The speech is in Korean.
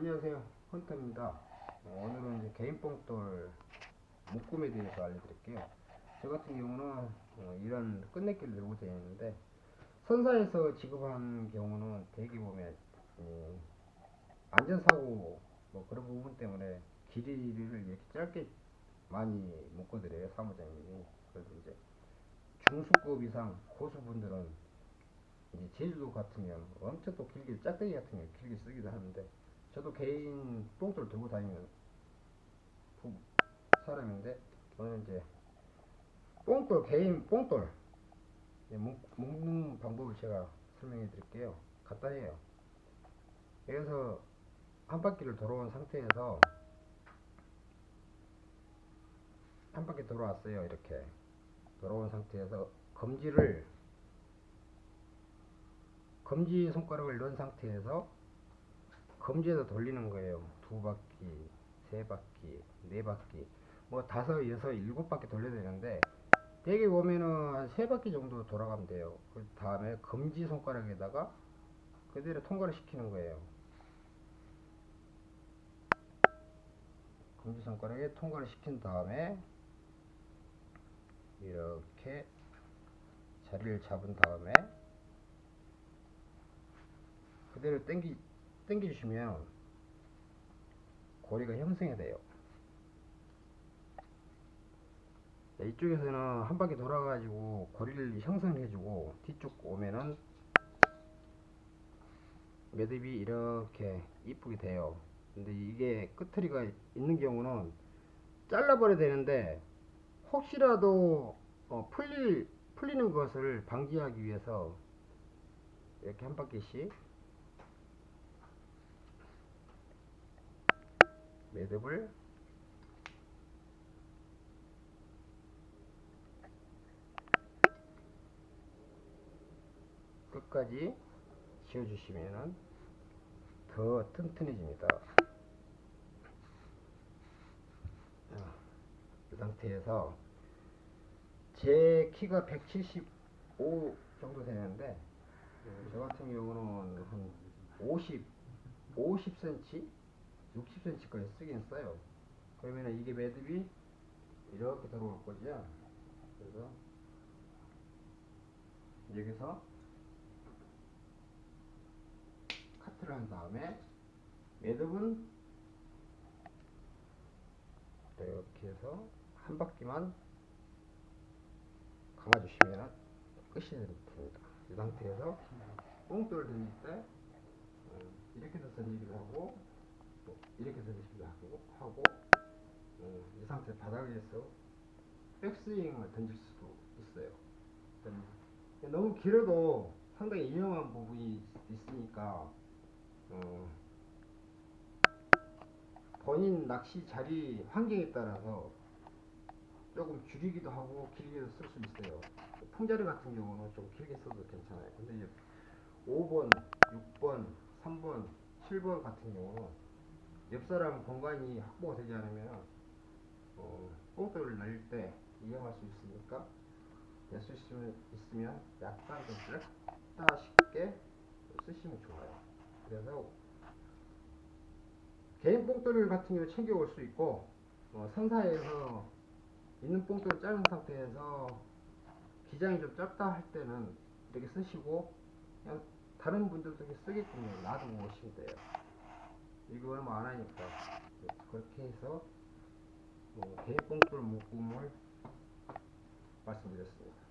안녕하세요. 헌터입니다. 어, 오늘은 이제 개인 뽕돌 묶음에 대해서 알려드릴게요. 저 같은 경우는 어, 이런 끝내기를 들고 다니는데 선사에서 지급한 경우는 대기 보면 이 안전사고 뭐 그런 부분 때문에 길이를 이렇게 짧게 많이 묶어드려요 사무장님이. 그래서 이제 중수급 이상 고수분들은 이제 제주도 같으면 엄청 또 길게 짝대기 같은 거 길게 쓰기도 하는데 저도 개인 뽕돌 들고 다니는 부- 사람인데 오늘 이제 뽕돌 개인 뽕돌 묶는 방법을 제가 설명해 드릴게요. 간단해요. 여기서 한 바퀴를 돌아온 상태에서 한 바퀴 돌아왔어요 이렇게. 돌아온 상태에서 검지를 검지 손가락을 넣은 상태에서 검지에서 돌리는 거예요. 두 바퀴, 세 바퀴, 네 바퀴, 뭐 다섯, 여섯, 일곱 바퀴 돌려야 되는데 대개 보면은 한 세 바퀴 정도 돌아가면 돼요. 그 다음에 검지 손가락에다가 그대로 통과를 시키는 거예요. 검지 손가락에 통과를 시킨 다음에 이렇게 자리를 잡은 다음에 그대로 당기 당겨주시면 고리가 형성이 돼요. 자, 이쪽에서는 한 바퀴 돌아가지고 고리를 형성해주고 뒤쪽 오면은 매듭이 이렇게 이쁘게 돼요. 근데 이게 끝트리가 있는 경우는 잘라버려야 되는데 혹시라도 어, 풀릴 풀리는 것을 방지하기 위해서 이렇게 한 바퀴씩 매듭을 끝까지 지어주시면은 더 튼튼해집니다. 자, 이 상태에서 제 키가 175 정도 되는데 어, 저 같은 경우는 한 50, 50cm, 60cm까지 쓰긴 써요. 그러면 이게 매듭이 이렇게 들어올 거죠. 그래서 여기서 카트를 한 다음에 매듭은 이렇게 해서 한 바퀴만 감아주시면 끝이 됩니다. 이 상태에서 뽕돌 던질 때 어, 이렇게 해서 던지기도 하고 또 이렇게 던지기도 하고 하고 어, 이 상태 바닥에서 백스윙을 던질 수도 있어요. 음, 너무 길어도 상당히 위험한 부분이 있으니까 어, 본인 낚시 자리 환경에 따라서 조금 줄이기도 하고 길게 쓸 수 있어요. 풍자리 같은 경우는 좀 길게 써도 괜찮아요. 근데 이제 5번, 6번, 3번, 7번 같은 경우는 옆 사람 공간이 확보가 되지 않으면 어, 뽕돌을 날릴 때 위험할 수 있으니까 될수 있으면, 약간 좀 짧다 쉽게 쓰시면 좋아요. 그래서 개인 뽕돌 같은 경우 챙겨올 수 있고 어, 선사에서 있는 뽕돌 짧은 상태에서 기장이 좀 짧다 할 때는 이렇게 쓰시고 그냥 다른 분들도 쓰게끔 놔두고 오시면 돼요. 이거 얼마 안 하니까 그렇게 해서 뭐 뽕돌 묶음을 말씀드렸습니다.